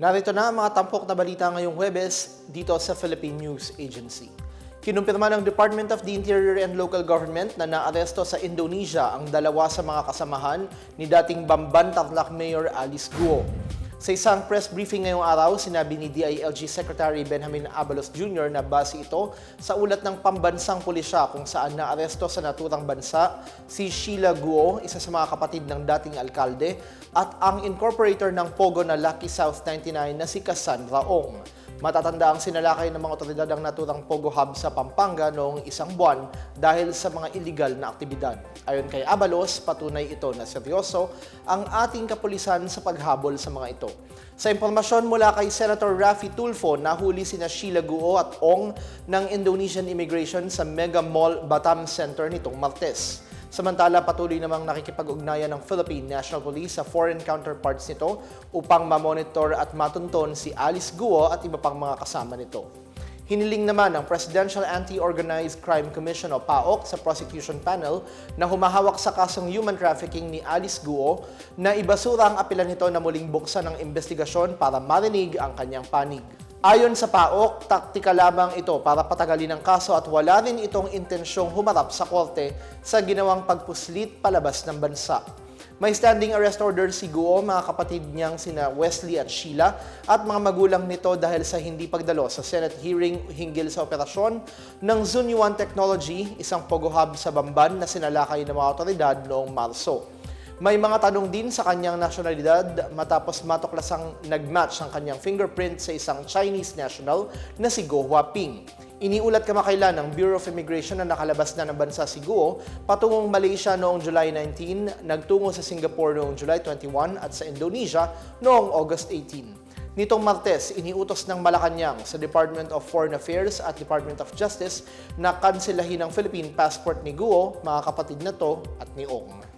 Narito na ang mga tampok na balita ngayong Huwebes dito sa Philippine News Agency. Kinumpirma ng Department of the Interior and Local Government na naaresto sa Indonesia ang dalawa sa mga kasamahan ni dating Bamban Tarlac Mayor Alice Guo. Sa isang press briefing ngayong araw, sinabi ni DILG Secretary Benjamin Abalos Jr. na base ito sa ulat ng pambansang pulisya kung saan naaresto sa naturang bansa si Sheila Guo, isa sa mga kapatid ng dating alkalde, at ang incorporator ng Pogo na Lucky South 99 na si Cassandra Ong. Matatanda ang sinalakay ng mga otoridad ang naturang Pogo Hub sa Pampanga noong isang buwan dahil sa mga illegal na aktibidad. Ayon kay Abalos, patunay ito na seryoso ang ating kapulisan sa paghabol sa mga ito. Sa impormasyon mula kay Senator Raffy Tulfo, nahuli sina Sheila Guo at Ong ng Indonesian Immigration sa Mega Mall Batam Center nitong Martes. Samantala, patuloy namang nakikipag-ugnayan ng Philippine National Police sa foreign counterparts nito upang mamonitor at matunton si Alice Guo at iba pang mga kasama nito. Hiniling naman ng Presidential Anti-Organized Crime Commission o PAOK sa prosecution panel na humahawak sa kasong human trafficking ni Alice Guo na ibasura ang apela nito na muling buksan ng investigasyon para marinig ang kanyang panig. Ayon sa PAOK, taktika lamang ito para patagalin ang kaso at wala rin itong intensyong humarap sa korte sa ginawang pagpuslit palabas ng bansa. May standing arrest order si Guo, mga kapatid niyang sina Wesley at Sheila at mga magulang nito dahil sa hindi pagdalo sa Senate hearing hinggil sa operasyon ng Zunyuan Technology, isang Pogo Hub sa Bamban na sinalakay ng mga otoridad noong Marso. May mga tanong din sa kanyang nasyonalidad matapos matuklasang nag-match ang kanyang fingerprint sa isang Chinese national na si Go Huaping. Iniulat kamakailan ng Bureau of Immigration na nakalabas na ng bansa si Guo patungong Malaysia noong July 19, nagtungo sa Singapore noong July 21 at sa Indonesia noong August 18. Nitong Martes, iniutos ng Malacanang sa Department of Foreign Affairs at Department of Justice na kanselahin ang Philippine passport ni Guo, mga kapatid na to at ni Ong.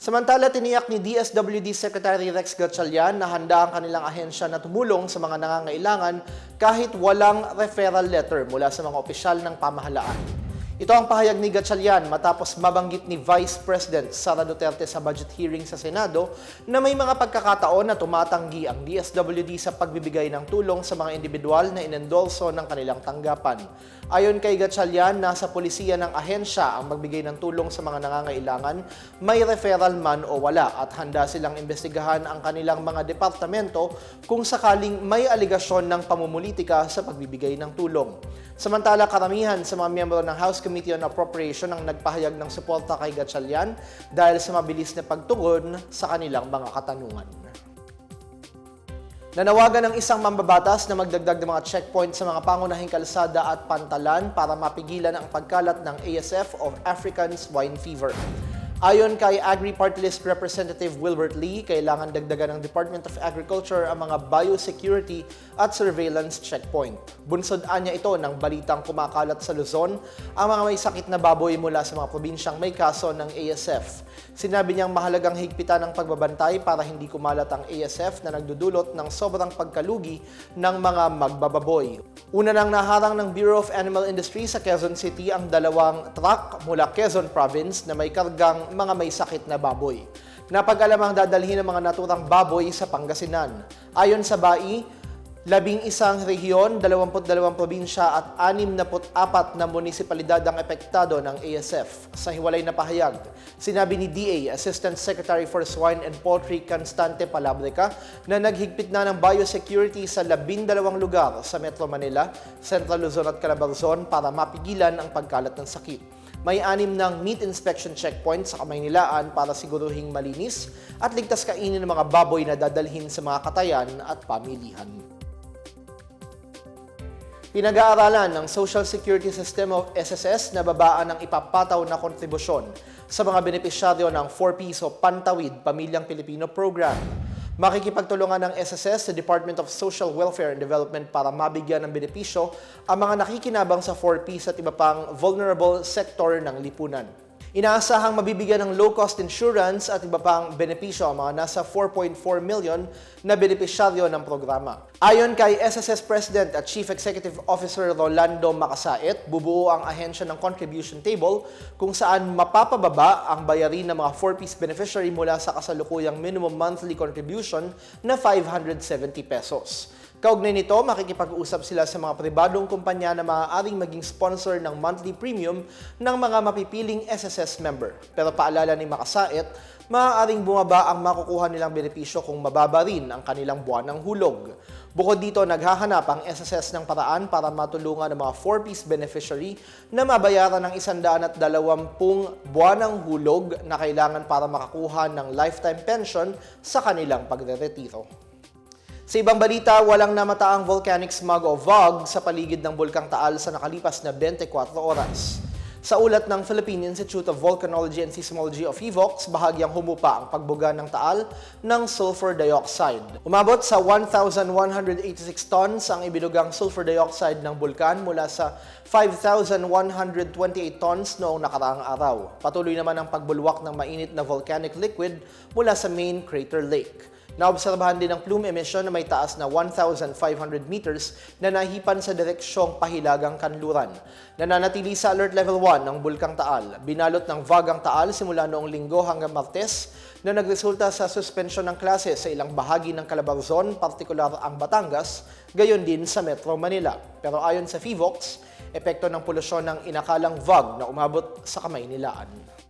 Samantala, tiniyak ni DSWD Secretary Rex Gatchalian na handa ang kanilang ahensya na tumulong sa mga nangangailangan kahit walang referral letter mula sa mga opisyal ng pamahalaan. Ito ang pahayag ni Gatchalian matapos mabanggit ni Vice President Sara Duterte sa budget hearing sa Senado na may mga pagkakataon na tumatanggi ang DSWD sa pagbibigay ng tulong sa mga individual na inendorso ng kanilang tanggapan. Ayon kay Gatchalian, nasa polisiya ng ahensya ang magbigay ng tulong sa mga nangangailangan, may referral man o wala at handa silang imbestigahan ang kanilang mga departamento kung sakaling may aligasyon ng pamumulitika sa pagbibigay ng tulong. Samantala, karamihan sa mga miyembro ng House Committee on Appropriation ang nagpahayag ng suporta kay Gatchalian dahil sa mabilis na pagtugon sa kanilang mga katanungan. Nanawagan ng isang mambabatas na magdagdag ng mga checkpoint sa mga pangunahing kalsada at pantalan para mapigilan ang pagkalat ng ASF of African Swine Fever. Ayon kay Agri Party List Representative Wilbert Lee, kailangan dagdagan ng Department of Agriculture ang mga biosecurity at surveillance checkpoint. Bunsod anya ito ng balitang kumakalat sa Luzon ang mga may sakit na baboy mula sa mga probinsyang may kaso ng ASF. Sinabi niyang mahalagang higpitan ang pagbabantay para hindi kumalat ang ASF na nagdudulot ng sobrang pagkalugi ng mga magbababoy. Una nang naharang ng Bureau of Animal Industry sa Quezon City ang dalawang truck mula Quezon Province na may kargang mga may sakit na baboy. Napag-alamang dadalhin ng mga naturang baboy sa Pangasinan. Ayon sa BAI, labing isang rehiyon, 22 probinsya at 64 na munisipalidad ang epektado ng ASF. Sa hiwalay na pahayag, sinabi ni DA Assistant Secretary for Swine and Poultry Constante Palabrica na naghigpit na ng biosecurity sa 12 lugar sa Metro Manila, Central Luzon at Calabarzon para mapigilan ang pagkalat ng sakit. May anim ng meat inspection checkpoint sa Kamaynilaan para siguruhing malinis at ligtas kainin ng mga baboy na dadalhin sa mga katayan at pamilihan. Pinag-aaralan ng Social Security System of SSS na babaan ng ipapataw na kontribusyon sa mga benepisyaryo ng 4 piso Pantawid Pamilyang Pilipino Program. Makikipagtulungan ng SSS sa Department of Social Welfare and Development para mabigyan ng benepisyo ang mga nakikinabang sa 4Ps at iba pang vulnerable sector ng lipunan. Inaasahang mabibigyan ng low-cost insurance at iba pang benepisyo ang mga nasa 4.4 million na benepisyaryo ng programa. Ayon kay SSS President at Chief Executive Officer Rolando Macasait, bubuo ang ahensya ng contribution table kung saan mapapababa ang bayarin ng mga 4-piece beneficiary mula sa kasalukuyang minimum monthly contribution na 570 pesos. Kaugnay nito, makikipag-usap sila sa mga pribadong kumpanya na maaaring maging sponsor ng monthly premium ng mga mapipiling SSS member. Pero paalala ni Makasait, maaaring bumaba ang makukuha nilang benepisyo kung mababa rin ang kanilang buwan ng hulog. Bukod dito, naghahanap ang SSS ng paraan para matulungan ang mga 4-piece beneficiary na mabayaran ng 120 buwan ng hulog na kailangan para makakuha ng lifetime pension sa kanilang pagre-retiro. Sa ibang balita, walang namataang volcanic smog o VOG sa paligid ng Bulkang Taal sa nakalipas na 24 oras. Sa ulat ng Philippine Institute of Volcanology and Seismology of EVOX, bahagyang humupa ang pagbuga ng Taal ng sulfur dioxide. Umabot sa 1,186 tons ang ibinugang sulfur dioxide ng bulkan mula sa 5,128 tons noong nakaraang araw. Patuloy naman ang pagbulwak ng mainit na volcanic liquid mula sa main crater lake. Naobserbahan din ang plume emission na may taas na 1,500 meters na nahipan sa direksyong pahilagang kanluran. Nananatili sa alert level 1 ng Bulkang Taal. Binalot ng vagang Taal simula noong linggo hanggang Martes na nagresulta sa suspensyon ng klase sa ilang bahagi ng Calabarzon, partikular ang Batangas, gayon din sa Metro Manila. Pero ayon sa FIVOX, epekto ng polusyon ng inakalang VOG na umabot sa Kamaynilaan.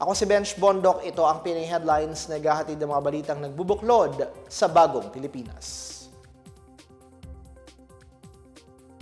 Ako si Bench Bondok, ito ang PNA Headlines na gahatid ng mga balitang nagbubuklod sa bagong Pilipinas.